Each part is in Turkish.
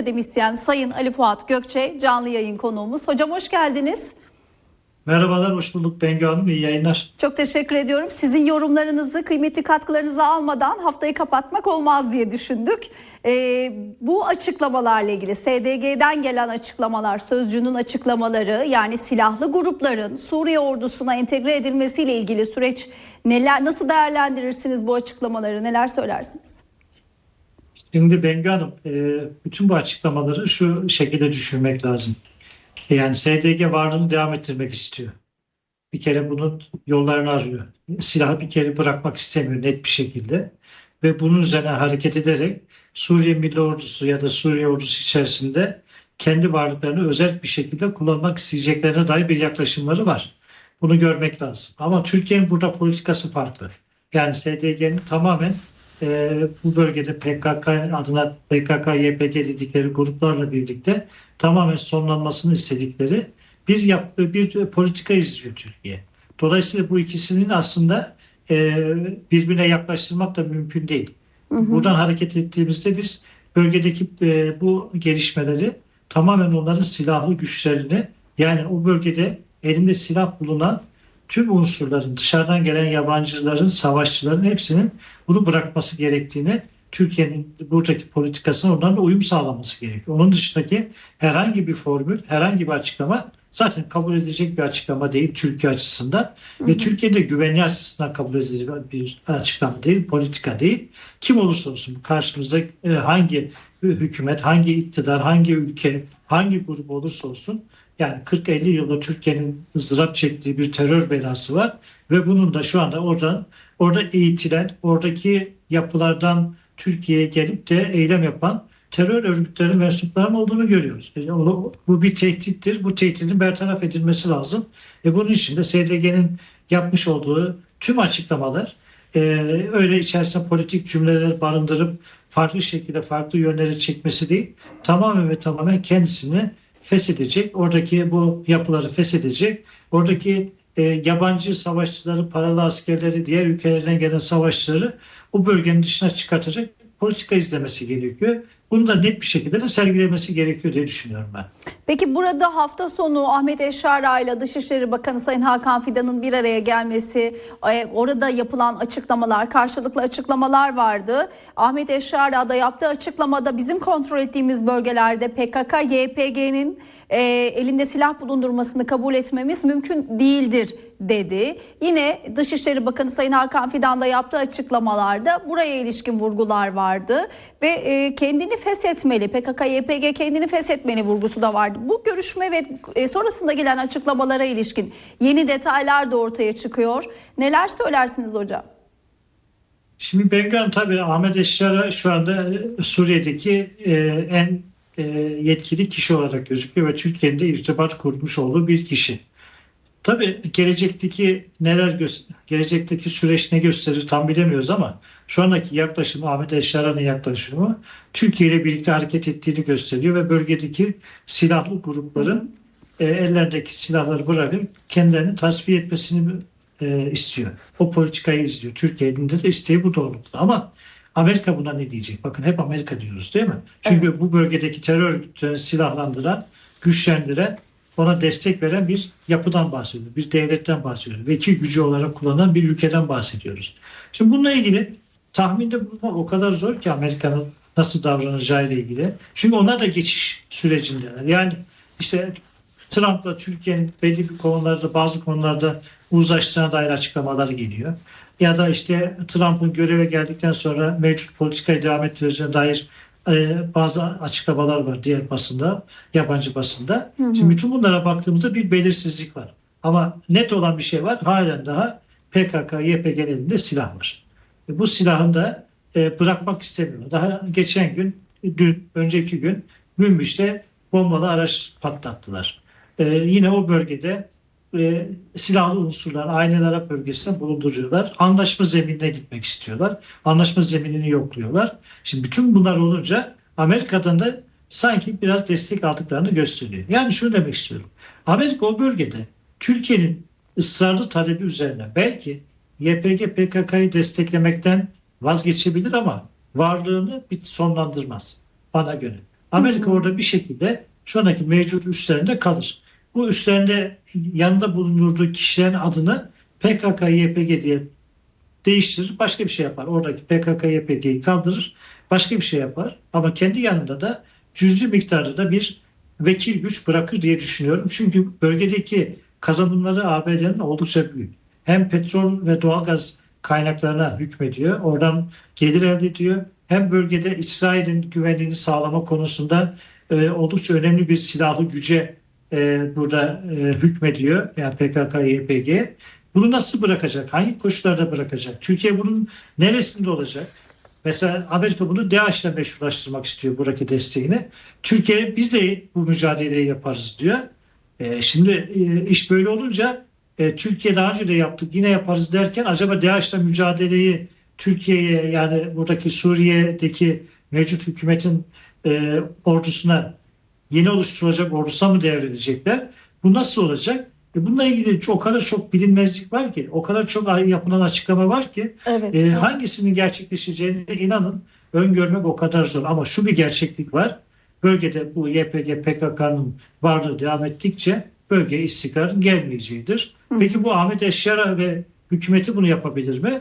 Akademisyen Sayın Ali Fuat Gökçe canlı yayın konuğumuz. Hocam hoş geldiniz. Merhabalar, hoş bulduk Bengi Hanım. İyi yayınlar. Çok teşekkür ediyorum. Sizin yorumlarınızı, kıymetli katkılarınızı almadan haftayı kapatmak olmaz diye düşündük. Ee, bu açıklamalarla ilgili SDG'den gelen açıklamalar, Sözcü'nün açıklamaları yani silahlı grupların Suriye ordusuna entegre edilmesiyle ilgili süreç neler nasıl değerlendirirsiniz bu açıklamaları, neler söylersiniz? Şimdi Bengi Hanım, e, bütün bu açıklamaları şu şekilde düşünmek lazım. Yani SDG varlığını devam ettirmek istiyor. Bir kere bunun yollarını arıyor. Silahı bir kere bırakmak istemiyor net bir şekilde. Ve bunun üzerine hareket ederek Suriye Milli Ordusu ya da Suriye Ordusu içerisinde kendi varlıklarını özel bir şekilde kullanmak isteyeceklerine dair bir yaklaşımları var. Bunu görmek lazım. Ama Türkiye'nin burada politikası farklı. Yani SDG'nin tamamen e, bu bölgede PKK adına PKK, YPG dedikleri gruplarla birlikte tamamen sonlanmasını istedikleri bir yap, bir politika izliyor Türkiye. Dolayısıyla bu ikisinin aslında e, birbirine yaklaştırmak da mümkün değil. Buradan hareket ettiğimizde biz bölgedeki e, bu gelişmeleri tamamen onların silahlı güçlerini yani o bölgede elinde silah bulunan tüm unsurların dışarıdan gelen yabancıların, savaşçıların hepsinin bunu bırakması gerektiğini Türkiye'nin buradaki politikasına onların uyum sağlaması gerekiyor. Onun dışındaki herhangi bir formül, herhangi bir açıklama zaten kabul edilecek bir açıklama değil Türkiye açısından. Hı hı. Ve Türkiye'de güvenliği açısından kabul edilecek bir açıklama değil, politika değil. Kim olursa olsun karşımızda e, hangi hükümet, hangi iktidar, hangi ülke, hangi grup olursa olsun yani 40-50 yılda Türkiye'nin ızdırap çektiği bir terör belası var ve bunun da şu anda oradan orada eğitilen, oradaki yapılardan Türkiye'ye gelip de eylem yapan terör örgütleri mensuplarının olduğunu görüyoruz. Yani bu bir tehdittir. Bu tehditin bertaraf edilmesi lazım. E bunun için de SDG'nin yapmış olduğu tüm açıklamalar e, öyle içerisinde politik cümleler barındırıp farklı şekilde farklı yönlere çekmesi değil. Tamamen ve tamamen kendisini feshedecek. Oradaki bu yapıları feshedecek. Oradaki e, yabancı savaşçıları, paralı askerleri, diğer ülkelerden gelen savaşçıları bu bölgenin dışına çıkartacak politika izlemesi gerekiyor. Bunu da net bir şekilde de sergilemesi gerekiyor diye düşünüyorum ben. Peki burada hafta sonu Ahmet Eşara ile Dışişleri Bakanı Sayın Hakan Fidan'ın bir araya gelmesi, e, orada yapılan açıklamalar, karşılıklı açıklamalar vardı. Ahmet Eşara da yaptığı açıklamada bizim kontrol ettiğimiz bölgelerde PKK, YPG'nin e, elinde silah bulundurmasını kabul etmemiz mümkün değildir dedi. Yine Dışişleri Bakanı Sayın Hakan Fidan da yaptığı açıklamalarda buraya ilişkin vurgular vardı ve e, kendini feshetmeli, PKK, YPG kendini feshetmeli vurgusu da vardı. Bu görüşme ve e, sonrasında gelen açıklamalara ilişkin yeni detaylar da ortaya çıkıyor. Neler söylersiniz hocam? Şimdi Bengan tabii Ahmet Eşşar'a şu anda Suriye'deki e, en e, yetkili kişi olarak gözüküyor ve Türkiye'nin de irtibat kurmuş olduğu bir kişi. Tabii gelecekteki neler gelecekteki süreç ne gösterir tam bilemiyoruz ama şu andaki yaklaşım Ahmet Eşara'nın yaklaşımı Türkiye ile birlikte hareket ettiğini gösteriyor ve bölgedeki silahlı grupların e, ellerindeki silahları bırakıp kendilerini tasfiye etmesini e, istiyor. O politikayı izliyor. Türkiye'nin de isteği bu doğrultuda ama Amerika buna ne diyecek? Bakın hep Amerika diyoruz değil mi? Çünkü evet. bu bölgedeki terör örgütlerini silahlandıran, güçlendiren ona destek veren bir yapıdan bahsediyoruz. Bir devletten bahsediyoruz. Vekil gücü olarak kullanan bir ülkeden bahsediyoruz. Şimdi bununla ilgili tahminde bulunmak o kadar zor ki Amerika'nın nasıl davranacağı ile ilgili. Çünkü onlar da geçiş sürecindeler. Yani işte Trump'la Türkiye'nin belli bir konularda bazı konularda uzlaştığına dair açıklamalar geliyor. Ya da işte Trump'ın göreve geldikten sonra mevcut politikayı devam ettireceğine dair e, bazı açıklamalar var diğer basında, yabancı basında. Hı hı. Şimdi bütün bunlara baktığımızda bir belirsizlik var. Ama net olan bir şey var. Halen daha PKK, YPG'nin elinde silah var. E, bu silahını da e, bırakmak istemiyor. Daha geçen gün, dün, önceki gün Münbiş'te bombalı araç patlattılar. E, yine o bölgede e, silahlı unsurlar Aynel Arap bölgesinde bulunduruyorlar. Anlaşma zeminine gitmek istiyorlar. Anlaşma zeminini yokluyorlar. Şimdi bütün bunlar olunca Amerika'dan da sanki biraz destek aldıklarını gösteriyor. Yani şunu demek istiyorum. Amerika o bölgede Türkiye'nin ısrarlı talebi üzerine belki YPG PKK'yı desteklemekten vazgeçebilir ama varlığını bir sonlandırmaz bana göre. Amerika Hı hı. orada bir şekilde şu andaki mevcut üslerinde kalır. Bu üslerinde yanında bulundurduğu kişilerin adını PKK, YPG diye değiştirir, başka bir şey yapar. Oradaki PKK, YPG'yi kaldırır, başka bir şey yapar. Ama kendi yanında da cüzi miktarda da bir vekil güç bırakır diye düşünüyorum. Çünkü bölgedeki kazanımları ABD'nin oldukça büyük. Hem petrol ve doğalgaz kaynaklarına hükmediyor. Oradan gelir elde ediyor. Hem bölgede İsrail'in güvenliğini sağlama konusunda e, oldukça önemli bir silahlı güce e, burada e, hükmediyor. Yani PKK, YPG. Bunu nasıl bırakacak? Hangi koşullarda bırakacak? Türkiye bunun neresinde olacak? Mesela Amerika bunu DAEŞ'le meşrulaştırmak istiyor buradaki desteğini. Türkiye biz de bu mücadeleyi yaparız diyor. E, şimdi e, iş böyle olunca e, Türkiye daha önce de yaptık yine yaparız derken acaba DAEŞ'le mücadeleyi Türkiye'ye yani buradaki Suriye'deki mevcut hükümetin e, ordusuna yeni oluşturulacak ordusuna mı devredecekler? Bu nasıl olacak? E, bununla ilgili çok, o kadar çok bilinmezlik var ki, o kadar çok yapılan açıklama var ki Evet. e, hangisinin gerçekleşeceğine inanın öngörmek o kadar zor. Ama şu bir gerçeklik var. Bölgede bu YPG PKK'nın varlığı devam ettikçe bölgeye istikrarın gelmeyeceğidir. Hı. Peki bu Ahmet Eşyara ve hükümeti bunu yapabilir mi?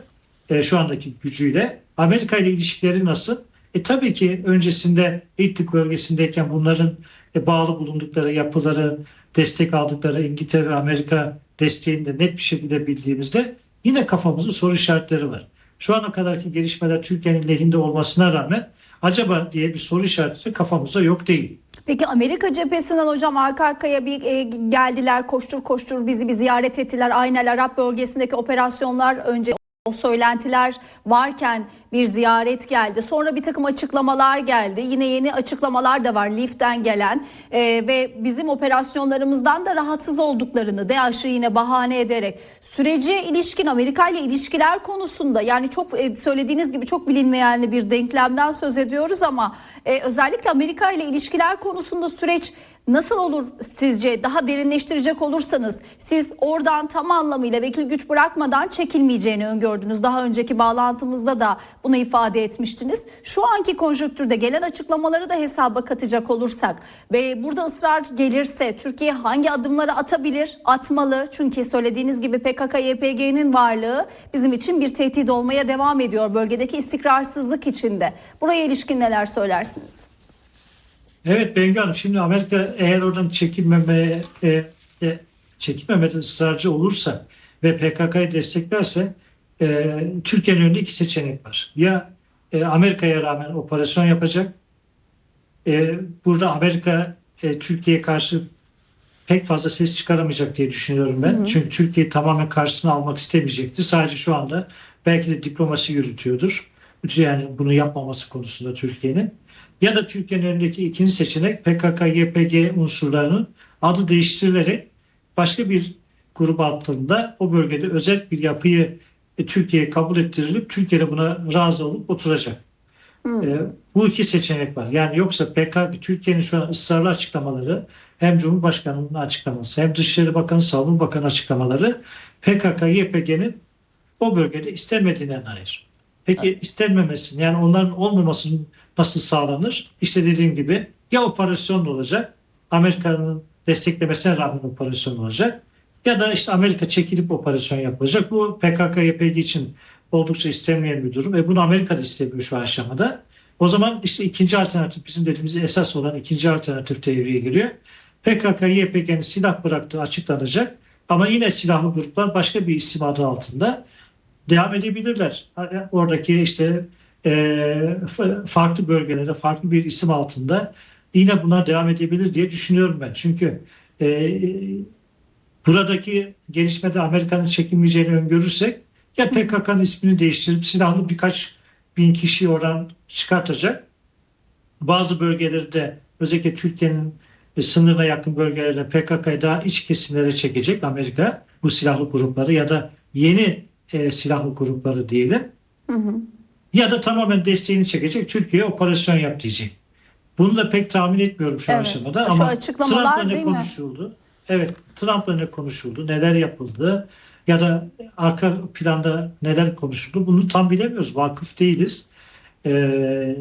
E, şu andaki gücüyle. Amerika ile ilişkileri nasıl? E tabii ki öncesinde İdlib bölgesindeyken bunların e, bağlı bulundukları yapıları, destek aldıkları İngiltere ve Amerika desteğini de net bir şekilde bildiğimizde yine kafamızda soru işaretleri var. Şu ana kadarki gelişmeler Türkiye'nin lehinde olmasına rağmen acaba diye bir soru işareti kafamızda yok değil. Peki Amerika cephesinden hocam arka arkaya bir e, geldiler koştur koştur bizi bir ziyaret ettiler. Aynen Arap bölgesindeki operasyonlar önce o söylentiler varken bir ziyaret geldi. Sonra bir takım açıklamalar geldi. Yine yeni açıklamalar da var Lif'ten gelen e, ve bizim operasyonlarımızdan da rahatsız olduklarını DAEŞ'ı yine bahane ederek sürece ilişkin Amerika ile ilişkiler konusunda yani çok e, söylediğiniz gibi çok bilinmeyenli bir denklemden söz ediyoruz ama e, özellikle Amerika ile ilişkiler konusunda süreç Nasıl olur sizce daha derinleştirecek olursanız siz oradan tam anlamıyla vekil güç bırakmadan çekilmeyeceğini öngördünüz. Daha önceki bağlantımızda da bunu ifade etmiştiniz. Şu anki konjonktürde gelen açıklamaları da hesaba katacak olursak ve burada ısrar gelirse Türkiye hangi adımları atabilir, atmalı? Çünkü söylediğiniz gibi PKK-YPG'nin varlığı bizim için bir tehdit olmaya devam ediyor bölgedeki istikrarsızlık içinde. Buraya ilişkin neler söylersiniz? Evet Bengi Hanım şimdi Amerika eğer oradan çekilmemeye e, e, çekilmemede ısrarcı olursa ve PKK'yı desteklerse e, Türkiye'nin önünde iki seçenek var. Ya e, Amerika'ya rağmen operasyon yapacak. E, burada Amerika e, Türkiye'ye karşı pek fazla ses çıkaramayacak diye düşünüyorum ben. Hı hı. Çünkü Türkiye tamamen karşısına almak istemeyecektir. Sadece şu anda belki de diplomasi yürütüyordur. Yani bunu yapmaması konusunda Türkiye'nin. Ya da Türkiye'nin önündeki ikinci seçenek PKK-YPG unsurlarının adı değiştirilerek başka bir grup altında o bölgede özel bir yapıyı e, Türkiye'ye kabul ettirilip Türkiye'de buna razı olup oturacak. E, bu iki seçenek var. Yani yoksa PKK Türkiye'nin şu an ısrarlı açıklamaları hem Cumhurbaşkanı'nın açıklaması hem Dışişleri Bakanı, Savunma Bakanı açıklamaları PKK-YPG'nin o bölgede istemediğine dair. Peki istenmemesinin yani onların olmamasının nasıl sağlanır? İşte dediğim gibi ya operasyon olacak, Amerika'nın desteklemesine rağmen operasyon olacak ya da işte Amerika çekilip operasyon yapılacak. Bu PKK-YPG için oldukça istenmeyen bir durum. E bunu Amerika da istemiyor şu aşamada. O zaman işte ikinci alternatif bizim dediğimiz esas olan ikinci alternatif devreye giriyor. PKK-YPG'nin silah bıraktığı açıklanacak ama yine silahlı gruplar başka bir isim adı altında devam edebilirler. Oradaki işte e, farklı bölgelere farklı bir isim altında yine bunlar devam edebilir diye düşünüyorum ben. Çünkü e, buradaki gelişmede Amerika'nın çekilmeyeceğini öngörürsek ya PKK'nın ismini değiştirip silahlı birkaç bin kişiyi oradan çıkartacak. Bazı bölgelerde özellikle Türkiye'nin e, sınırına yakın bölgelerde PKK'yı daha iç kesimlere çekecek Amerika bu silahlı grupları ya da yeni e, silahlı grupları diyelim. Hı hı. Ya da tamamen desteğini çekecek Türkiye operasyon yap diyecek. Bunu da pek tahmin etmiyorum şu Evet. aşamada Şu ama Trump'la ne değil mi? Evet, Trump'la ne konuşuldu? Neler yapıldı? Ya da arka planda neler konuşuldu? Bunu tam bilemiyoruz. Vakıf değiliz. Ee,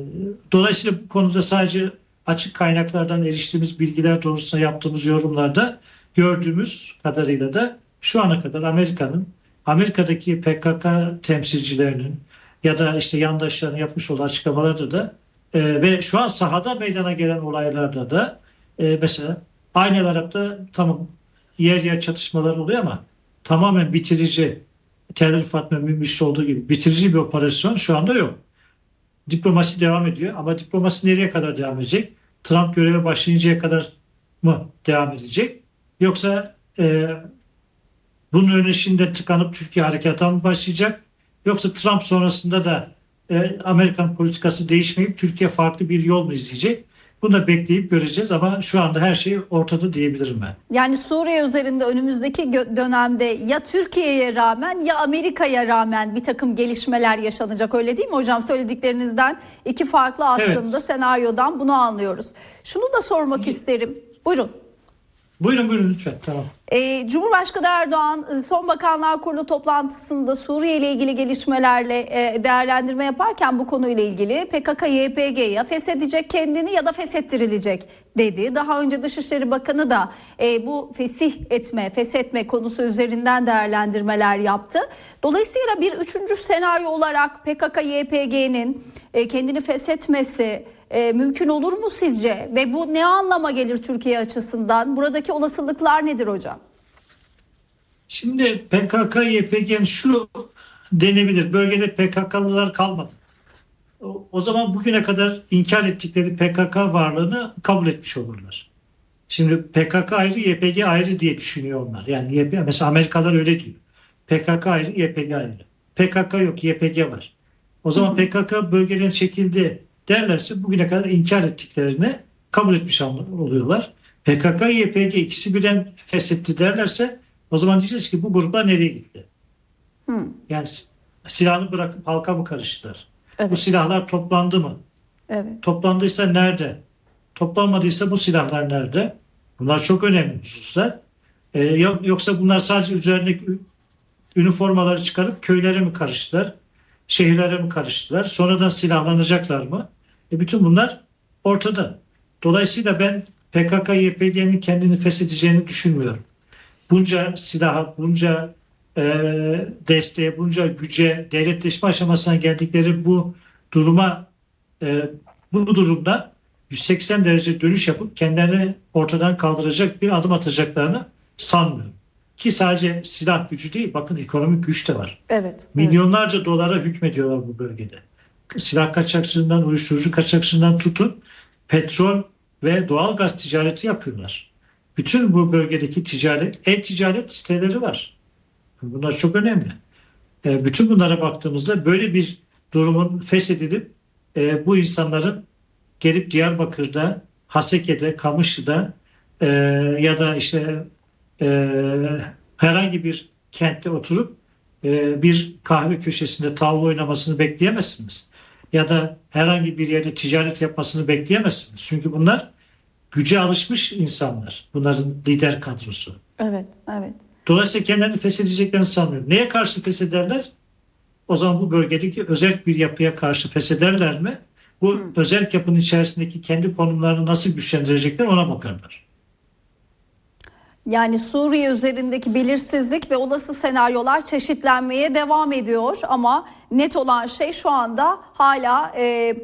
dolayısıyla bu konuda sadece açık kaynaklardan eriştiğimiz bilgiler doğrultusunda yaptığımız yorumlarda gördüğümüz kadarıyla da şu ana kadar Amerika'nın Amerika'daki PKK temsilcilerinin ya da işte yandaşlarının yapmış olduğu açıklamalarda da e, ve şu an sahada meydana gelen olaylarda da e, mesela aynı Arap'ta tamam yer yer çatışmalar oluyor ama tamamen bitirici Tel Aviv Fatma Mümkünse olduğu gibi bitirici bir operasyon şu anda yok. Diplomasi devam ediyor ama diplomasi nereye kadar devam edecek? Trump göreve başlayıncaya kadar mı devam edecek? Yoksa e, bunun öneşinde tıkanıp Türkiye harekata mı başlayacak? Yoksa Trump sonrasında da e, Amerikan politikası değişmeyip Türkiye farklı bir yol mu izleyecek? Bunu da bekleyip göreceğiz ama şu anda her şey ortada diyebilirim ben. Yani Suriye üzerinde önümüzdeki dönemde ya Türkiye'ye rağmen ya Amerika'ya rağmen bir takım gelişmeler yaşanacak öyle değil mi hocam? Söylediklerinizden iki farklı aslında Evet. senaryodan bunu anlıyoruz. Şunu da sormak isterim. Buyurun. Buyurun buyurun lütfen tamam. Ee, Cumhurbaşkanı Erdoğan e, son Bakanlar Kurulu toplantısında Suriye ile ilgili gelişmelerle e, değerlendirme yaparken bu konuyla ilgili PKK YPG ya feshedecek kendini ya da feshettirilecek dedi. Daha önce Dışişleri Bakanı da e, bu fesih etme, feshetme konusu üzerinden değerlendirmeler yaptı. Dolayısıyla bir üçüncü senaryo olarak PKK YPG'nin e, kendini feshetmesi e, mümkün olur mu sizce? Ve bu ne anlama gelir Türkiye açısından? Buradaki olasılıklar nedir hocam? Şimdi PKK, YPG'nin şu denebilir. Bölgede PKK'lılar kalmadı. O, zaman bugüne kadar inkar ettikleri PKK varlığını kabul etmiş olurlar. Şimdi PKK ayrı, YPG ayrı diye düşünüyor onlar. Yani mesela Amerikalılar öyle diyor. PKK ayrı, YPG ayrı. PKK yok, YPG var. O zaman PKK bölgeden çekildi derlerse bugüne kadar inkar ettiklerini kabul etmiş oluyorlar. PKK, YPG ikisi birden feshetti derlerse o zaman diyeceğiz ki bu gruplar nereye gitti? Hı. Yani silahını bırakıp halka mı karıştılar? Bu Evet, silahlar toplandı mı? evet. Toplandıysa nerede? Toplanmadıysa bu silahlar nerede? Bunlar çok önemli hususlar. Ee, yok- yoksa bunlar sadece üzerindeki üniformaları çıkarıp köylere mi karıştılar? Şehirlere mi karıştılar? Sonradan silahlanacaklar mı? E bütün bunlar ortada. Dolayısıyla ben PKK, YPG'nin kendini feshedeceğini düşünmüyorum. Bunca silaha, bunca e, desteğe, bunca güce, devletleşme aşamasına geldikleri bu duruma e, bu durumda 180 derece dönüş yapıp kendilerini ortadan kaldıracak bir adım atacaklarını sanmıyorum. Ki sadece silah gücü değil, bakın ekonomik güç de var. Evet. evet. Milyonlarca dolara hükmediyorlar bu bölgede. Silah kaçakçılığından, uyuşturucu kaçakçılığından tutun petrol ve doğal gaz ticareti yapıyorlar. Bütün bu bölgedeki ticaret, e-ticaret siteleri var. Bunlar çok önemli. E, bütün bunlara baktığımızda böyle bir durumun feshedilip e, bu insanların gelip Diyarbakır'da, Haseke'de, Kamışlı'da e, ya da işte e, herhangi bir kentte oturup e, bir kahve köşesinde tavla oynamasını bekleyemezsiniz. Ya da herhangi bir yerde ticaret yapmasını bekleyemezsiniz. Çünkü bunlar güce alışmış insanlar. Bunların lider kadrosu. Evet, evet. Dolayısıyla kendilerini feshedeceklerini sanmıyorum. Neye karşı feshederler? O zaman bu bölgedeki özel bir yapıya karşı feshederler mi? Bu özel yapının içerisindeki kendi konumlarını nasıl güçlendirecekler ona bakarlar. Yani Suriye üzerindeki belirsizlik ve olası senaryolar çeşitlenmeye devam ediyor ama net olan şey şu anda hala e,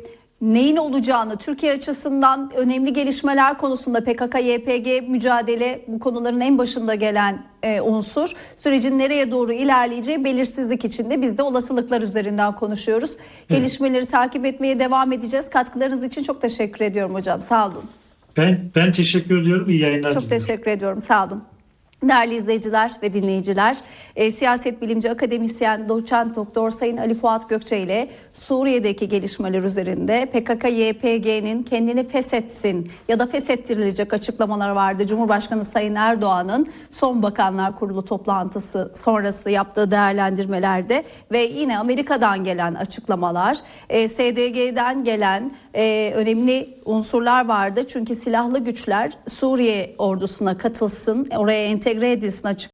neyin olacağını Türkiye açısından önemli gelişmeler konusunda PKK YPG mücadele bu konuların en başında gelen e, unsur. Sürecin nereye doğru ilerleyeceği belirsizlik içinde biz de olasılıklar üzerinden konuşuyoruz. Gelişmeleri takip etmeye devam edeceğiz. Katkılarınız için çok teşekkür ediyorum hocam. Sağ olun. Ben ben teşekkür ediyorum. İyi yayınlar Çok diliyorum. teşekkür ediyorum. Sağ olun. Değerli izleyiciler ve dinleyiciler, e, siyaset bilimci akademisyen doçent doktor Sayın Ali Fuat Gökçe ile Suriye'deki gelişmeler üzerinde PKK-YPG'nin kendini feshetsin ya da feshettirilecek açıklamalar vardı. Cumhurbaşkanı Sayın Erdoğan'ın son Bakanlar Kurulu toplantısı sonrası yaptığı değerlendirmelerde ve yine Amerika'dan gelen açıklamalar, e, SDG'den gelen e, önemli unsurlar vardı. Çünkü silahlı güçler Suriye ordusuna katılsın, oraya entegre edilsin açık